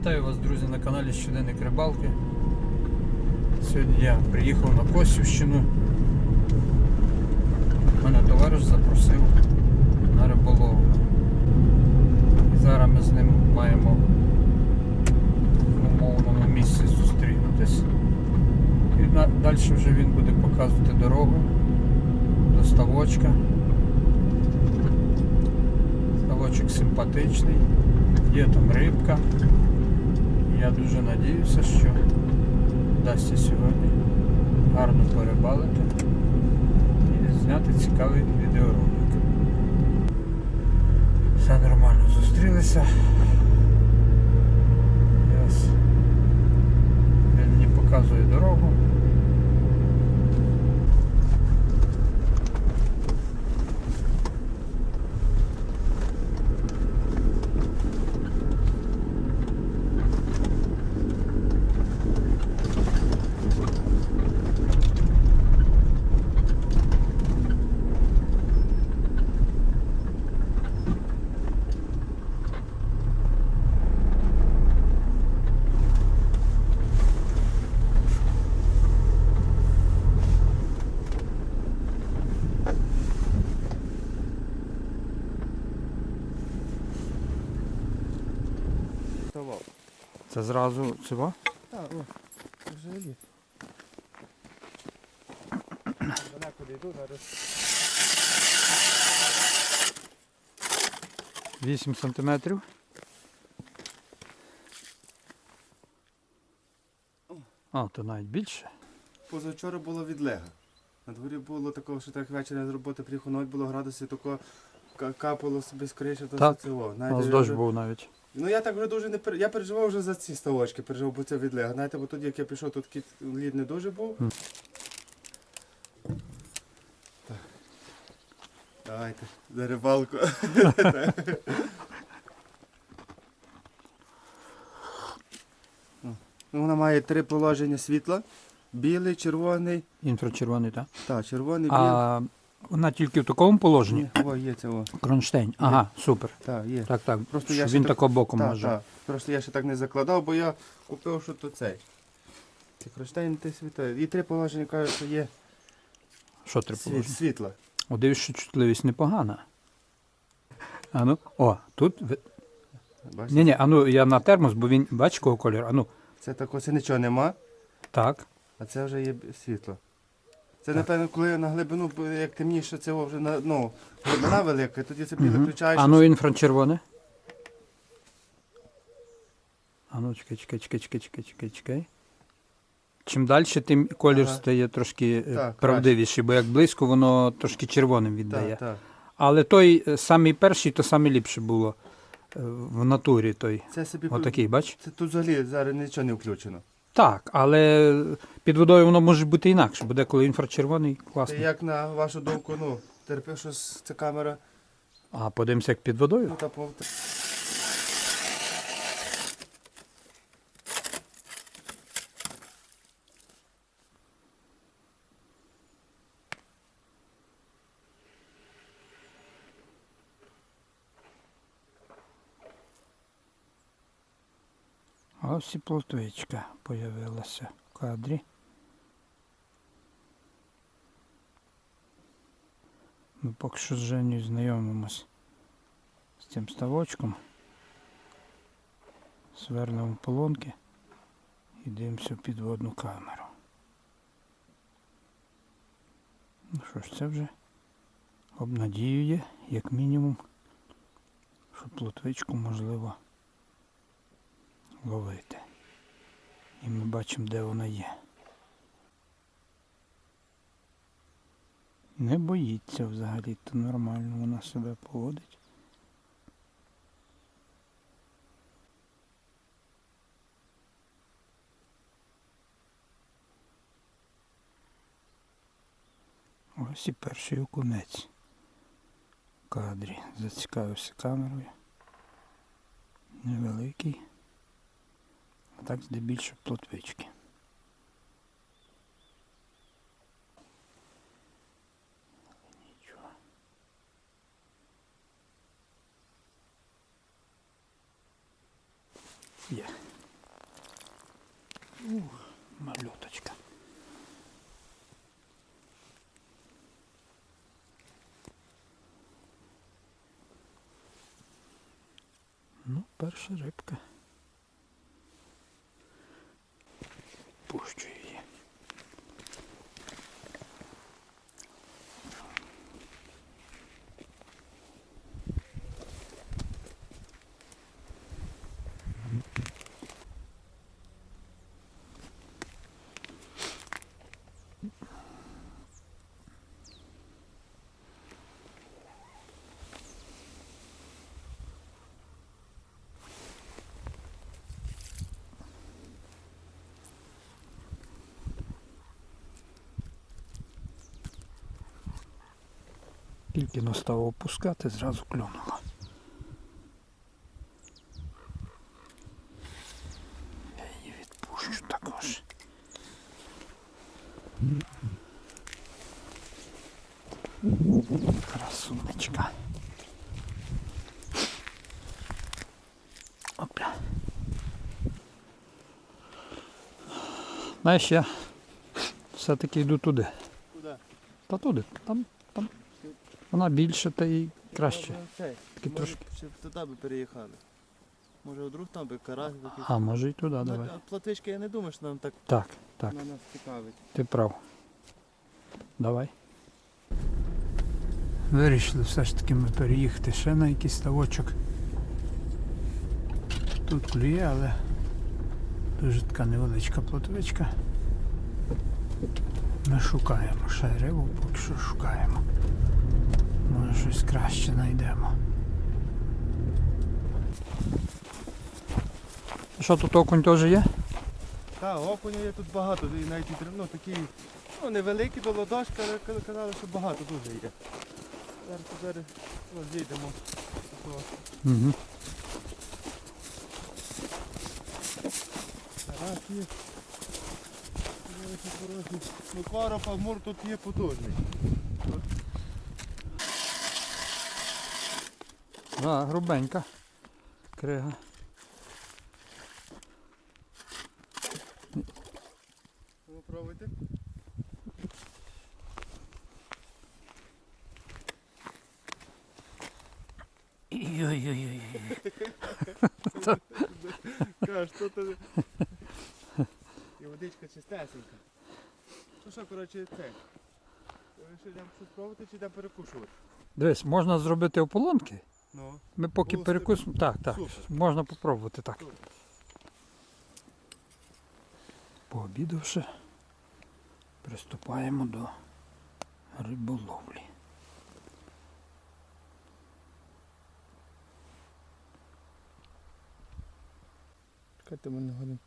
Вітаю вас, друзі, на каналі Щоденник Рибалки. Сьогодні я приїхав на Косівщину. Мене товариш запросив на риболовлю. І зараз ми з ним маємо в умовному місці зустрінутись. І далі вже він буде показувати дорогу до ставочка. Ставочок симпатичний, є там рибка. Я дуже надіюся, що вдасться сьогодні гарно перебалити і зняти цікавий відеоролик. Все нормально зустрілися. Він мені показує дорогу. Це зразу цього. Так, о, взагалі. Далеко йду, зараз 8 сантиметрів. А, то навіть більше. позавчора було відлега. На дворі було такого, що так ввечері з роботи приїхав, ночь було градусів, тако капало собі скоріше, то Так. У нас дощ був навіть. Ну я так вже дуже не пер... Я переживав вже за ці ставочки, переживав, бо це відлега. Знаєте, бо тоді, як я пішов, тут кіт лід не дуже був. Так. Давайте, за рибалку. Ну, вона має три положення світла. Білий, червоний. Інфрачервоний, так? Так, червоний, білий. А вона тільки в такому положенні? Ні, О, є це о. Кронштейн. Ага, супер. Так, є. Так, так. Просто Щоб я ще він так- тако боком Так, може. так. Просто я ще так не закладав, бо я купив, що то цей. Це кронштейн ти світає. І три положення кажуть, що є Що три світ, положення? світла. О, дивись, що чутливість непогана. А ну, о, тут. ви- Бачите? Ні, ні, а ну я на термос, бо він бачиш кого кольору. А ну, Це тако, це нічого нема, так. а це вже є б- світло. Це, напевно, коли на глибину, як темніше, це вже на, ну, глибина велика, тоді це Мгм. А ну інфрачервоне. А ну, чекай, чекай, чекай, чекай, чекай, чекай, чекай. Чим далі, тим колір Ага. стає трошки е, Так, правдивіший, бо як близько, воно трошки червоним віддає. так, так. Але той е, самий перший, то саме ліпше було е, в натурі той. Це собі Отакий, бач? Це тут взагалі зараз нічого не включено. Так, але під водою воно може бути інакше, бо деколи інфрачервоний класний. як на вашу думку, ну, терпи, що ця камера, А подивимося, як під водою. ну та і плотвичка появилася в кадрі. Ми поки що з Женю знайомимось з цим ставочком. Свернемо полонки і дивимося в підводну камеру. Ну що ж, це вже обнадіює, як мінімум, що плотвичку можливо ловити. І ми бачимо, де вона є. Не боїться взагалі, то нормально вона себе поводить. Ось і перший окунець в кадрі. Зацікавився камерою. Невеликий. А так здебільшого плотвички. Нічого. Є. Ух, малюточка. Ну, перша рибка. Тільки но став опускати, зразу клюнула. Я її відпущу також. Красунечка. Опля. Знаєш, я все-таки йду туди. Куди? Та туди. Там. Вона більше та й краще. Цей. Такі Може, трошки. ще туди би переїхали. Може, вдруг там би карась якийсь. А, може і туди, Ну, давай. а Платвички я не думаю, що нам так Так, так, на нас цікавить. ти прав. Давай. Вирішили все ж таки ми переїхати ще на якийсь ставочок. Тут клює, але дуже така невеличка плотвичка. Ми шукаємо ще рибу, поки що шукаємо. Може щось краще знайдемо. Що тут окунь теж є? Так, окуню є тут багато, і навіть ну, такі ну, невеликі до ладошки, але казали, що багато дуже є. Зараз зараз розійдемо. Угу. Раз є. Ну, коропа, мур тут є потужний. Да, грубенька. Крига. Ну, пробуйте. Ой-ой-ой. Що. І водичка чистесенька. Ну що, коротше, це. Ви що, йдемо щось пробувати чи йдемо перекушувати? Дивись, можна зробити ополонки. Ну. Ми поки Було перекусимо. Так, так. Супер. Можна попробувати так. Супер. Пообідавши, приступаємо до риболовлі. Чекайте, ми не годин.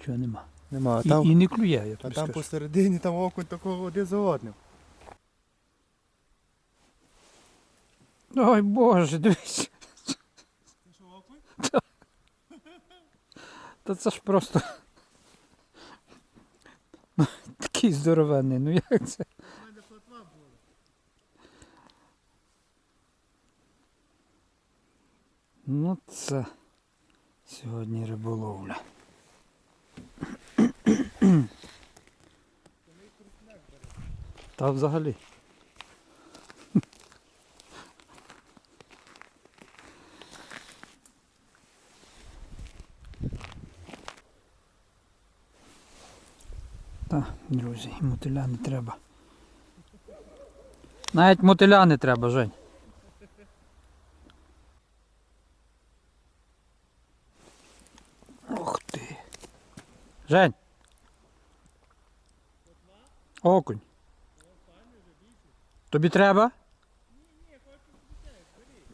Чого нема. Нема, а І, там, і не клює, я а там скажу. посередині там окунь такого один за одним. Ой Боже, дивись. Це що, окунь? Та це ж просто. Такий здоровенний, ну як це? У мене платва була. Ну це сьогодні риболовля. Та взагалі. Та, друзі, мотиля не треба. Навіть мотиля не треба, Жень. Ух ти. Жень. Окунь. Тобі треба?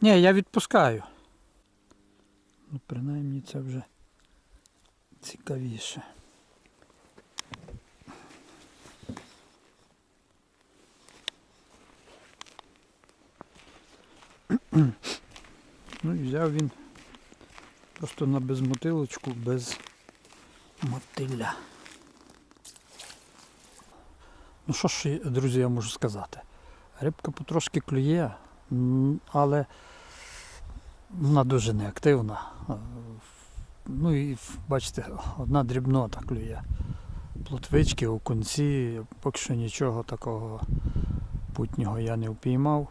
Ні, я відпускаю. Ну, принаймні це вже цікавіше. Ну і взяв він просто на безмотилочку, без мотиля. Ну що ж, друзі, я можу сказати? Рибка потрошки клює, Але вона дуже неактивна. Е, Ну і бачите, одна дрібнота клює. Плотвички, окунці, поки що нічого такого путнього я не впіймав.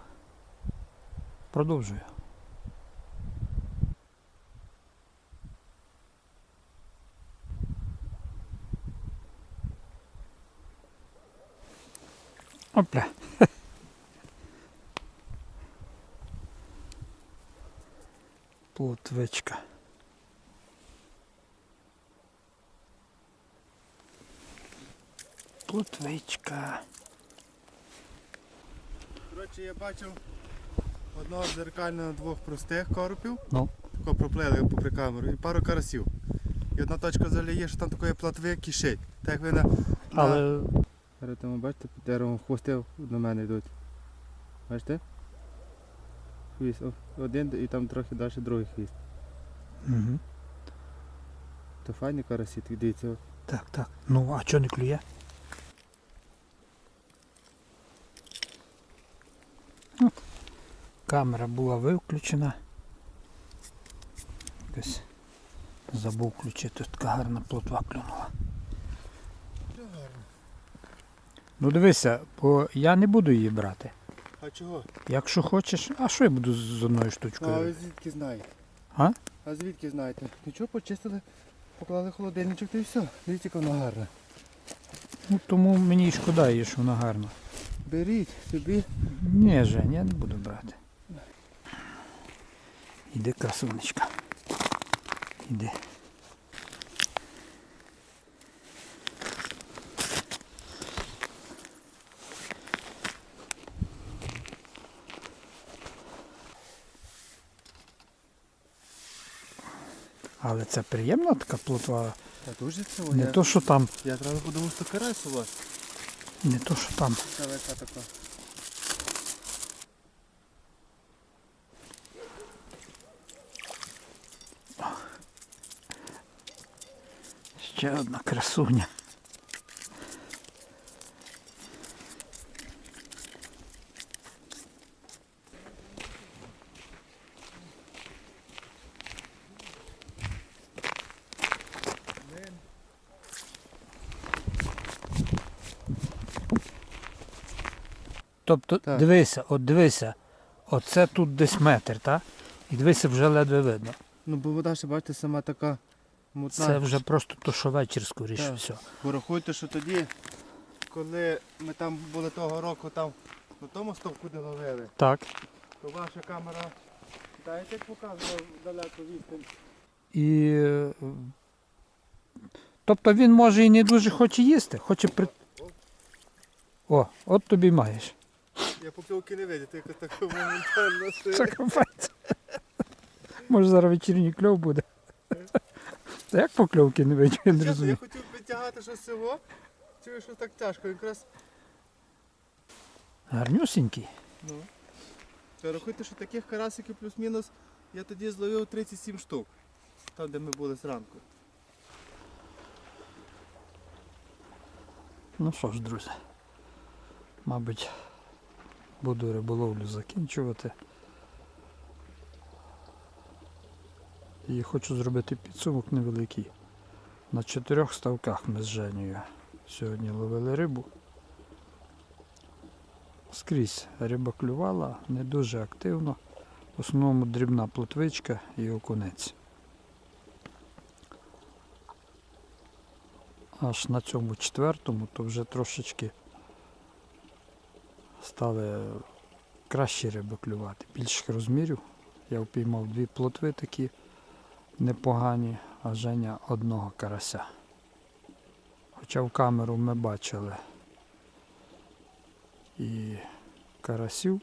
Продовжую. Опля. Плотвичка. Плотвичка. Коротше, я бачив одного дзеркального двох простих коропів. Ну. Тако проплили попри камеру і пару карасів. І одна точка взагалі є, що там такої платви кишить. Так ви на. на... Але Зараз там бачите, під деревом хвости до мене йдуть. Бачите? Хвіст. Один і там трохи далі другий хвіст. угу. То файні карасі, так дивіться. так, так. Ну, а чого не клює? Ну, Камера була виключена. Якось забув включити, така гарна плотва клюнула. Ну дивися, бо я не буду її брати. А чого? Якщо хочеш, а що я буду з одною А штучкою? ви звідки знаєте? А? А звідки знаєте? Нічого почистили, поклали в холодильничок та і все. Дивіться, яка вона гарна. Ну тому мені й шкода її, що вона гарна. Беріть собі. Ні, Жень, я не буду брати. Іди, красунечка. Іди. Але це приємна така плотва. Та дуже цього. Не я, то, що там, я одразу подумав, що карась у вас. не то, що там. Така. Ще одна красуня. Тобто, Так. дивися, от дивися, оце тут десь метр, так? І дивися, вже ледве видно. Ну бо вода ще бачите сама така мутна. Це вже просто то, що вечір скоріше все. Порахуйте, що тоді, коли ми там були того року там на тому стовку де ловили, Так. то ваша камера, як показувала далеко відстань. І. Тобто він може і не дуже хоче їсти, хоче при. О, от тобі маєш. Я покльовки не видів, тільки таку моментально що. капець. Може зараз вечірній кльов буде. Та як покльовки не видів, я не Чесно, я розумію. хотів підтягати щось цього, чую, що так тяжко, якраз. Гарнюсінький. Ну. Та рахуйте, що таких карасиків плюс-мінус я тоді зловив 37 штук. Там, де ми були зранку. Ну що ж, друзі. Мабуть, буду риболовлю закінчувати. І хочу зробити підсумок невеликий. На чотирьох ставках ми з Женєю сьогодні ловили рибу. Скрізь риба клювала, не дуже активно. В основному дрібна плотвичка і окунець. Аж на цьому четвертому, то вже трошечки стали кращі риби клювати, більших розмірів. Я впіймав дві плотви такі непогані, а Женя одного карася. Хоча в камеру ми бачили і карасів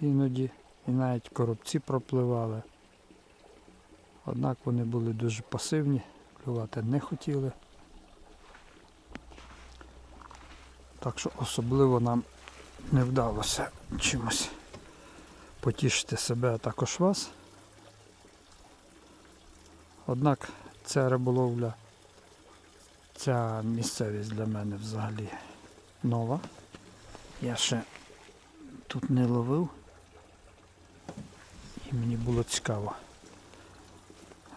іноді, і навіть коробці пропливали. Однак вони були дуже пасивні, клювати не хотіли. Так що особливо нам не вдалося чимось потішити себе, а також вас. Однак ця риболовля, ця місцевість для мене взагалі нова. Я ще тут не ловив. І мені було цікаво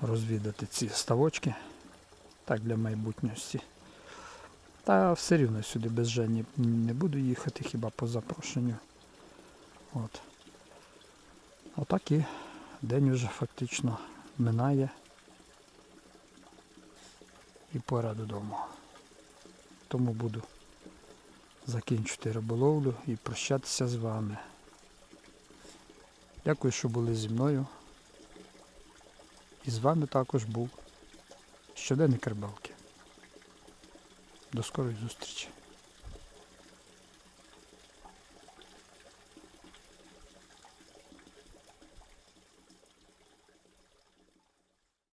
розвідати ці ставочки. Так, для майбутньості. Та все рівно сюди без Жені не буду їхати хіба по запрошенню. От. Отак і день вже фактично минає. І пора додому. Тому буду закінчити риболовлю і прощатися з вами. Дякую, що були зі мною. І з вами також був щоденник рибалки. До скорої зустрічі.